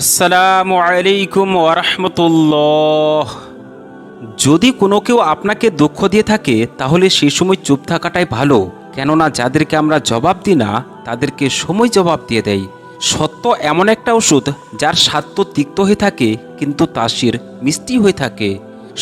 আসসালামু আলাইকুম ওরহমতুল্লাহ যদি কোনো কেউ আপনাকে দুঃখ দিয়ে থাকে, তাহলে সেই সময় চুপ থাকাটাই ভালো। কেননা যাদেরকে আমরা জবাব দিই না, তাদেরকে সময় জবাব দিয়ে দেয় সত্য এমন একটা ওষুধ, যার স্বাদ তো তিক্ত হয়ে থাকে, কিন্তু তাসির মিষ্টি হয়ে থাকে।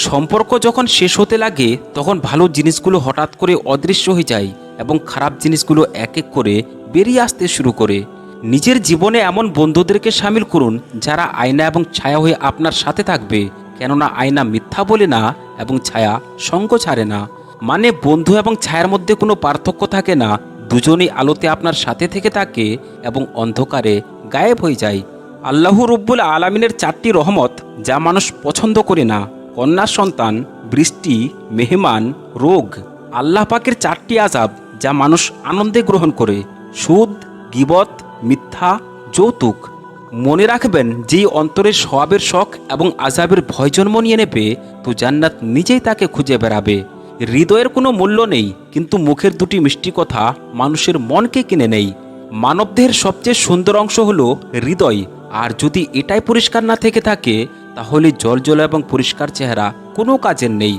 সম্পর্ক যখন শেষ হতে লাগে, তখন ভালো জিনিসগুলো হঠাৎ করে অদৃশ্য হয়ে যায় এবং খারাপ জিনিসগুলো এক এক করে বেরিয়ে আসতে শুরু করে। নিজের জীবনে এমন বন্ধুদেরকে সামিল করুন যারা আয়না এবং ছায়া হয়ে আপনার সাথে থাকবে। কেননা আয়না মিথ্যা বলে না এবং ছায়া সঙ্গ ছাড়ে না। মানে বন্ধু এবং ছায়ার মধ্যে কোনো পার্থক্য থাকে না। দুজনেই আলোতে আপনার সাথে থেকে থাকে এবং অন্ধকারে গায়েব হয়ে যায়। আল্লাহ রব্বুল আলমিনের চারটি রহমত যা মানুষ পছন্দ করে না। কন্যা সন্তান, বৃষ্টি, মেহমান, রোগ। আল্লাহ পাকের চারটি আজাব যা মানুষ আনন্দে গ্রহণ করে। সুদ, গিবত মিথ্যা, যৌতুক। মনে রাখবেন, যেই অন্তরে সওয়াবের শখ এবং আজাবের ভয় জন্ম নিয়ে নেবে, তো জান্নাত নিজেই তাকে খুঁজে বেড়াবে। হৃদয়ের কোনো মূল্য নেই, কিন্তু মুখের দুটি মিষ্টি কথা মানুষের মনকে কিনে নেই। মানবদেহের সবচেয়ে সুন্দর অংশ হলো হৃদয়, আর যদি এটাই পরিষ্কার না থেকে থাকে, তাহলে জল এবং পরিষ্কার চেহারা কোনো কাজের নেই।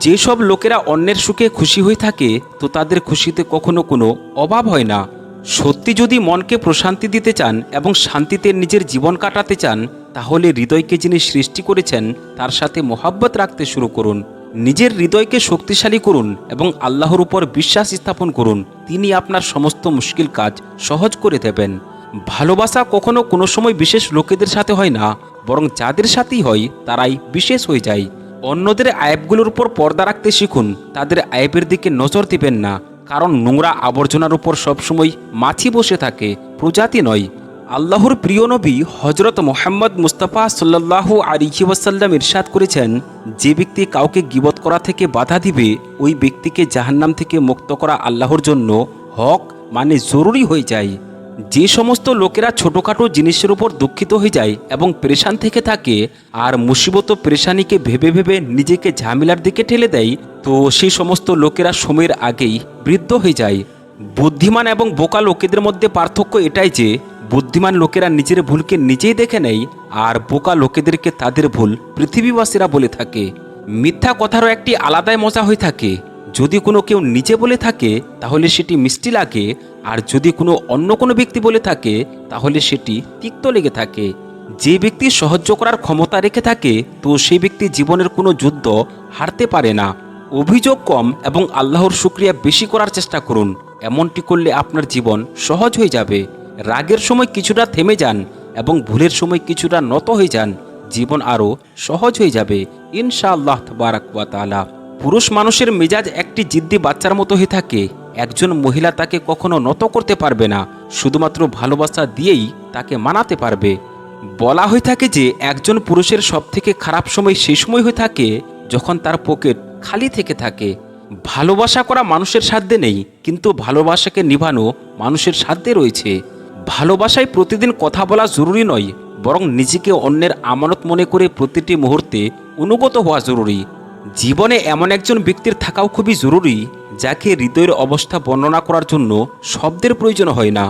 যেসব লোকেরা অন্যের সুখে খুশি হয়ে থাকে, তো তাদের খুশিতে কখনো কোনো অভাব হয় না। সত্যি যদি মনকে প্রশান্তি দিতে চান এবং শান্তিতে নিজের জীবন কাটাতে চান, তাহলে হৃদয়কে যিনি সৃষ্টি করেছেন, তার সাথে মোহাব্বত রাখতে শুরু করুন। নিজের হৃদয়কে শক্তিশালী করুন এবং আল্লাহর উপর বিশ্বাস স্থাপন করুন। তিনি আপনার সমস্ত মুশকিল কাজ সহজ করে দেবেন। ভালোবাসা কখনো কোনো সময় বিশেষ লোকেদের সাথে হয় না, বরং যাদের সাথেই হয়, তারাই বিশেষ হয়ে যায়। অন্যদের আয়েবগুলোর উপর পর্দা রাখতে শিখুন, তাদের আয়েবের দিকে নজর দিবেন না। কারণ নোংরা আবর্জনার উপর সবসময় মাছি বসে থাকে, প্রজাতি নয়। আল্লাহর প্রিয় নবী হজরত মোহাম্মদ মুস্তাফা সাল্লাহু আলিহি ওয়াসাল্লাম ইরশাদ করেছেন, যে ব্যক্তি কাউকে গিবত করা থেকে বাধা দিবে, ওই ব্যক্তিকে জাহান্নাম থেকে মুক্ত করা আল্লাহর জন্য হক মানে জরুরি হয়ে যায়। যে সমস্ত লোকেরা ছোটোখাটো জিনিসের উপর দুঃখিত হয়ে যায় এবং পেরেশান থেকে থাকে আর মুসিবত পেরেশানিকে ভেবে ভেবে নিজেকে ঝামেলার দিকে ঠেলে দেয়, তো সেই সমস্ত লোকেরা সময়ের আগেই বৃদ্ধ হয়ে যায়। বুদ্ধিমান এবং বোকা লোকেদের মধ্যে পার্থক্য এটাই যে, বুদ্ধিমান লোকেরা নিজের ভুলকে নিজেই দেখে নেয় আর বোকা লোকেদেরকে তাদের ভুল পৃথিবীবাসীরা বলে থাকে। মিথ্যা কথারও একটি আলাদাই মজা হয়ে থাকে। যদি কোনো কেউ নিজে বলে থাকে, তাহলে সেটি মিষ্টি লাগে। আর যদি কোনো অন্য কোনো ব্যক্তি বলে থাকে, তাহলে সেটি তিক্ত লেগে থাকে। যে ব্যক্তি সাহায্য করার ক্ষমতা রেখে থাকে, তো সেই ব্যক্তি জীবনের কোনো যুদ্ধ হারতে পারে না। অভিযোগ কম এবং আল্লাহর শুক্রিয়া বেশি করার চেষ্টা করুন। এমনটি করলে আপনার জীবন সহজ হয়ে যাবে। রাগের সময় কিছুটা থেমে যান এবং ভুলের সময় কিছুটা নত হয়ে যান। জীবন আরও সহজ হয়ে যাবে। ইনশাআল্লাহ তালা পুরুষ মানুষের মেজাজ একটি জিদ্দি বাচ্চার মতো হয়ে থাকে। একজন মহিলা তাকে কখনো নত করতে পারবে না। শুধুমাত্র ভালোবাসা দিয়েই তাকে মানাতে পারবে। বলা হয়ে থাকে যে, একজন পুরুষের সবথেকে খারাপ সময় সেই সময় হয়ে থাকে যখন তার পকেট খালি থেকে থাকে। ভালোবাসা করা মানুষের সাধ্যে নেই, কিন্তু ভালোবাসাকে নিভানো মানুষের সাধ্যে রয়েছে। ভালোবাসায় প্রতিদিন কথা বলা জরুরি নয়, বরং নিজেকে অন্যের আমানত মনে করে প্রতিটি মুহূর্তে অনুগত হওয়া জরুরি। জীবনে এমন একজন ব্যক্তির থাকাও খুবই জরুরি, যাকে হৃদয়ের অবস্থা বর্ণনা করার জন্য শব্দের প্রয়োজন হয় না।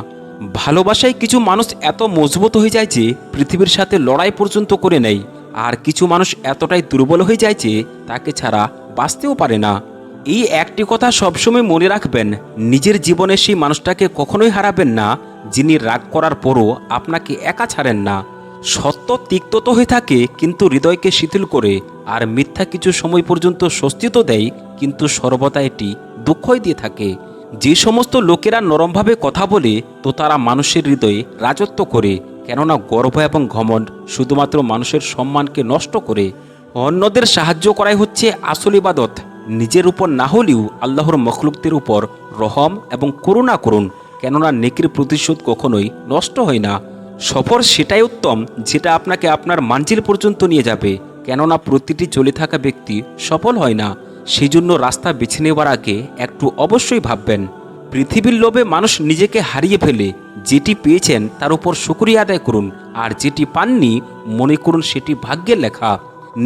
ভালোবাসায় কিছু মানুষ এত মজবুত হয়ে যায় যে পৃথিবীর সাথে লড়াই পর্যন্ত করে নেয়। আর কিছু মানুষ এতটাই দুর্বল হয়ে যায় যে তাকে ছাড়া বাঁচতেও পারে না। এই একটি কথা সবসময় মনে রাখবেন, নিজের জীবনে সেই মানুষটাকে কখনোই হারাবেন না, যিনি রাগ করার পরও আপনাকে একা ছাড়েন না। সত্য তিক্ত তো হয়ে থাকে, কিন্তু হৃদয়কে শিথিল করে, আর মিথ্যা কিছু সময় পর্যন্ত স্বস্তি তো দেয়, কিন্তু সর্বদা এটি দুঃখই দিয়ে থাকে। যে সমস্ত লোকেরা নরমভাবে কথা বলে, তো তারা মানুষের হৃদয়ে রাজত্ব করে। কেননা গর্ব এবং ঘমণ্ড শুধুমাত্র মানুষের সম্মানকে নষ্ট করে অন্যদের সাহায্য করাই হচ্ছে আসল ইবাদত। নিজের উপর না হলেও আল্লাহর মখলুকদের উপর রহম এবং করুণা করুন, কেননা নেকির প্রতিশোধ কখনোই নষ্ট হয় না। সফর সেটাই উত্তম যেটা আপনাকে আপনার মাঞ্জিল পর্যন্ত নিয়ে যাবে, কেননা প্রতিটি চলে থাকা ব্যক্তি সফল হয় না। সেই জন্য রাস্তা বেছে নেওয়ার আগে একটু অবশ্যই ভাববেন। পৃথিবীর লোভে মানুষ নিজেকে হারিয়ে ফেলে, যেটি পেয়েছেন তার উপর শুকরিয়া আদায় করুন, আর যেটি পাননি, মনে করুন সেটি ভাগ্যের লেখা।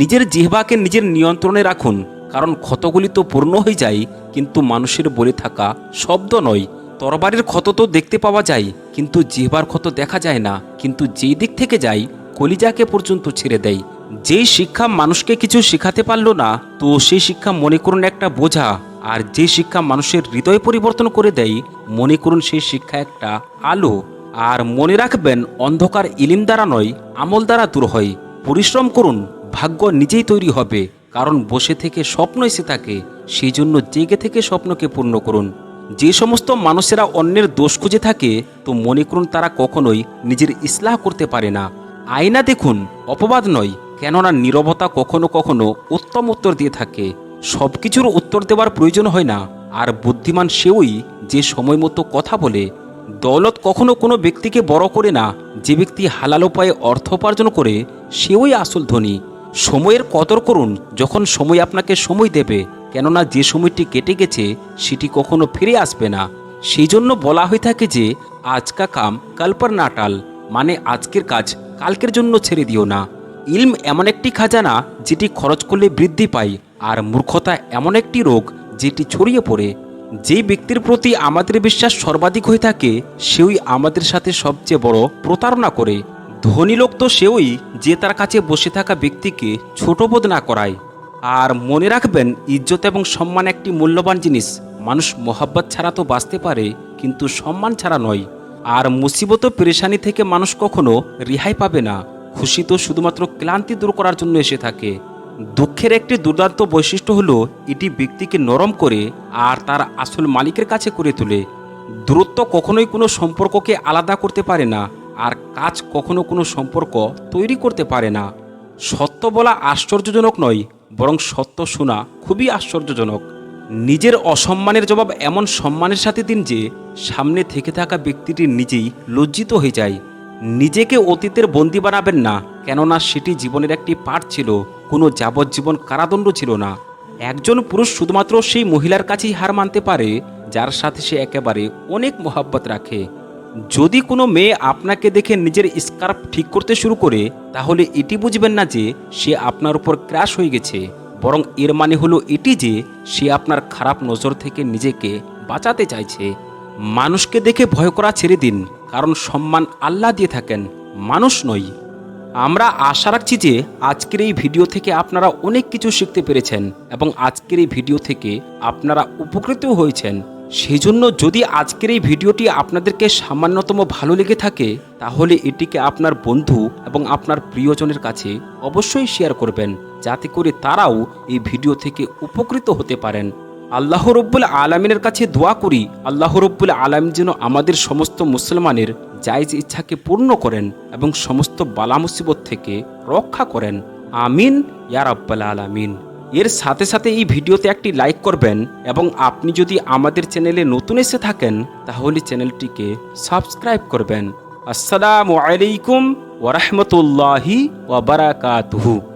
নিজের জিহ্বাকে নিজের নিয়ন্ত্রণে রাখুন, কারণ ক্ষতগুলি তো পূর্ণ হয়ে যায়, কিন্তু মানুষের বলে থাকা শব্দ নয়। তরবারির ক্ষত তো দেখতে পাওয়া যায়, কিন্তু জিহ্বার ক্ষত দেখা যায় না, কিন্তু যেই দিক থেকে যায়, কলিজাকে পর্যন্ত ছেড়ে দেয়। যেই শিক্ষা মানুষকে কিছু শেখাতে পারল না, তো সেই শিক্ষা মনে করুন একটা বোঝা। আর যে শিক্ষা মানুষের হৃদয় পরিবর্তন করে দেয়, মনে করুন সেই শিক্ষা একটা আলো। আর মনে রাখবেন, অন্ধকার ইলিম দ্বারা নয়, আমল দ্বারা দূর হয়। পরিশ্রম করুন, ভাগ্য নিজেই তৈরি হবে। কারণ বসে থেকে স্বপ্ন এসে থাকে, সেই জন্য জেগে থেকে স্বপ্নকে পূর্ণ করুন। যে সমস্ত মানুষেরা অন্যের দোষ খুঁজে থাকে, তো মনে করুন তারা কখনোই নিজের ইসলাহ করতে পারে না। আয়না দেখুন, অপবাদ নয়, কেননা নীরবতা কখনো কখনো উত্তম উত্তর দিয়ে থাকে। সব কিছুর উত্তর দেওয়ার প্রয়োজন হয় না। আর বুদ্ধিমান সেওই যে সময় মতো কথা বলে, দৌলত কখনো কোনো ব্যক্তিকে বড় করে না, যে ব্যক্তি হালাল উপায়ে অর্থ উপার্জন করে, সেওই আসল ধনী। সময়ের কদর করুন যখন সময় আপনাকে সময় দেবে, কেননা যে সময়টি কেটে গেছে, সেটি কখনো ফিরে আসবে না। সেই জন্য বলা হয়ে থাকে যে, আজকা কাম কালপার নাটাল মানে আজকের কাজ, কালকের জন্য ছেড়ে দিও না। ইলম এমন একটি খাজানা, যেটি খরচ করলে বৃদ্ধি পায় আর মূর্খতা এমন একটি রোগ যেটি ছড়িয়ে পড়ে, যেই ব্যক্তির প্রতি আমাদের বিশ্বাস সর্বাধিক হয়ে থাকে সেওই আমাদের সাথে সবচেয়ে বড় প্রতারণা করে। ধনী লোক তো সেওই যে তার কাছে বসে থাকা ব্যক্তিকে ছোট বোধ না করায়। আর মনে রাখবেন, ইজ্জত এবং সম্মান একটি মূল্যবান জিনিস। মানুষ মোহাব্বত ছাড়া তো বাঁচতে পারে, কিন্তু সম্মান ছাড়া নয়। আর মুসিবত পেরেশানি থেকে মানুষ কখনো রেহাই পাবে না। খুশি তো শুধুমাত্র ক্লান্তি দূর করার জন্য এসে থাকে। দুঃখের একটি দুর্দান্ত বৈশিষ্ট্য হলো, এটি ব্যক্তিকে নরম করে আর তার আসল মালিকের কাছে করে তোলে। দূরত্ব কখনোই কোনো সম্পর্ককে আলাদা করতে পারে না আর কাজ কখনো কোনো সম্পর্ক তৈরি করতে পারে না। সত্য বলা আশ্চর্যজনক নয়, বরং সত্য শোনা খুবই আশ্চর্যজনক। নিজের অসম্মানের জবাব এমন সম্মানের সাথে দিন যে সামনে থেকে থাকা ব্যক্তিটি নিজেই লজ্জিত হয়ে যায়। নিজেকে অতীতের বন্দি বানাবেন না, কেননা সেটি জীবনের একটি পাঠ ছিল, কোনো যাবজ্জীবন কারাদণ্ড ছিল না। একজন পুরুষ শুধুমাত্র সেই মহিলার কাছেই হার মানতে পারে, যার সাথে সে একেবারে অনেক মোহাব্বত রাখে। যদি কোনো মেয়ে আপনাকে দেখে নিজের স্কার্ফ ঠিক করতে শুরু করে, তাহলে এটি বুঝবেন না যে সে আপনার উপর ক্রাশ হয়ে গেছে। বরং এর মানে হলো এটি যে সে আপনার খারাপ নজর থেকে নিজেকে বাঁচাতে চাইছে। মানুষকে দেখে ভয় করা ছেড়ে দিন। কারণ সম্মান আল্লাহ দিয়ে থাকেন, মানুষ নয় আমরা আশা রাখছি যে আজকের এই ভিডিও থেকে আপনারা অনেক কিছু শিখতে পেরেছেন এবং আজকের এই ভিডিও থেকে আপনারা উপকৃতও হয়েছেন। সেই জন্য যদি আজকের এই ভিডিওটি আপনাদেরকে সামান্যতম ভালো লেগে থাকে, তাহলে এটিকে আপনার বন্ধু এবং আপনার প্রিয়জনের কাছে অবশ্যই শেয়ার করবেন, যাতে করে তারাও এই ভিডিও থেকে উপকৃত হতে পারেন। আল্লাহ রব্বুল আলমিনের কাছে দোয়া করি, আল্লাহ রব্বুল আলম যেন আমাদের সমস্ত মুসলমানের জায়জ ইচ্ছাকে পূর্ণ করেন এবং সমস্ত বালা মুসিবত থেকে রক্ষা করেন। আমিন, ইয়া রাব্বাল আলামিন। এর সাথে সাথে এই ভিডিওতে একটি লাইক করবেন এবং আপনি যদি আমাদের চ্যানেলে নতুন এসে থাকেন, তাহলে চ্যানেলটিকে সাবস্ক্রাইব করবেন। আসসালামু আলাইকুম ওরহমতুল্লাহি ওবরাকাতুহু